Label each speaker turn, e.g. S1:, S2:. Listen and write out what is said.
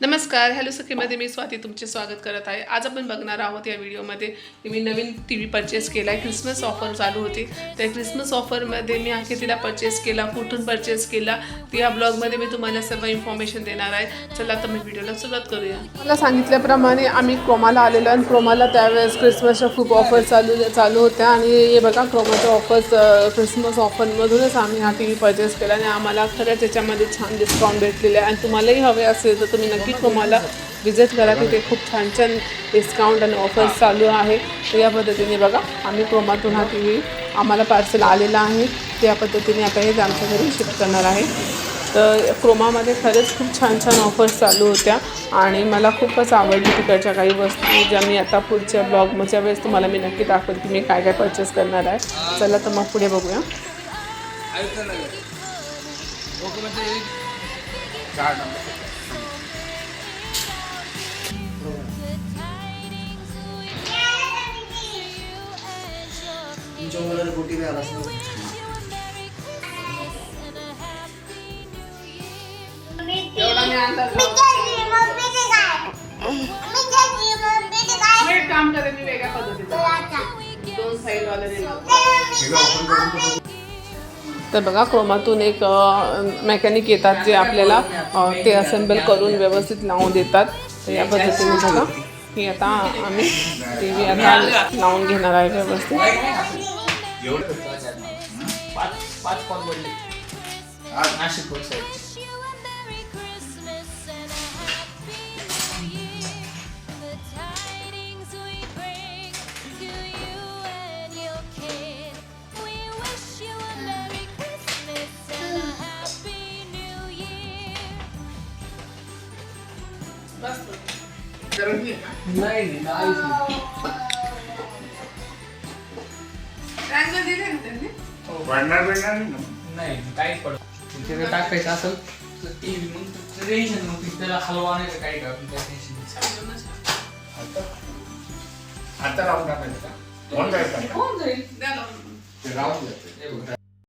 S1: नमस्कार हॅलो सखीमध्ये मी स्वाती तुमचे स्वागत करत आहे. आज आपण बघणार आहोत या व्हिडिओमध्ये मी नवीन टी व्ही परचेस केला आहे क्रिसमस ऑफर चालू होती. त्या क्रिसमस ऑफरमध्ये मी आखिर परचेस केला कुठून परचेस केला ती या ब्लॉगमध्ये मी तुम्हाला सर्व इन्फॉर्मेशन देणार आहे. चला तर मी व्हिडिओला सुरुवात करूया. मला सांगितल्याप्रमाणे आम्ही क्रोमाला आलेलो आणि क्रोमाला त्यावेळेस क्रिसमसच्या खूप ऑफर चालू चालू होत्या. आणि हे बघा क्रोमाच्या ऑफर्स क्रिसमस ऑफरमधूनच आम्ही हा टी व्ही परचेस केला आणि आम्हाला खरंच त्याच्यामध्ये छान डिस्काउंट भेटलेला आहे. आणि तुम्हालाही हवे असेल तर तुम्ही नक्की ठीक तुम्हाला विजिट करा तिथे खूप छान छान डिस्काउंट आणि ऑफर्स चालू आहे. तर या पद्धतीने बघा आम्ही क्रोमातून हा टी व्ही आम्हाला पार्सल आलेला आहे. त्या पद्धतीने आता हे आमच्या घरी शिफ्ट करणार आहे. तर क्रोमामध्ये खरंच खूप छान छान ऑफर्स चालू होत्या आणि मला खूपच आवडली तिकडच्या काही वस्तू ज्या मी आता पुढच्या ब्लॉगच्या वेळेस तुम्हाला मी नक्की दाखवते की मी काय काय परचेस करणार आहे. चला तर मग पुढे बघूया.
S2: तुमच्या मुलाला गोटी बी आला असेल.
S1: एवढा मी अंदाज एक काम करेन मी वेगळ्या पद्धतीचं. दोन साईडवाले तर बघा क्रोमातून एक मेकॅनिक येतात जे आपल्याला ते असेंबल करून व्यवस्थित लावून देतात. तर या पद्धतीने बघा. की आता आम्ही टी व्ही आता लावून घेणार आहे व्यवस्थित.
S3: पाच पाच कॉल बोलले. नाशिक रोड साईड नाही नाही काहीच नाही
S4: वाढणार बिडणार नाही ना.
S3: नाही काहीच पडत जर टाकायचं असेल तर मग टेन्शन मग ती त्याला हलवा नाही का आपण काय टेन्शन
S4: आता राहून टाकायचं का? होऊन जाईल का?
S3: होऊन जाईल
S4: ते राहून जाते.
S3: हे.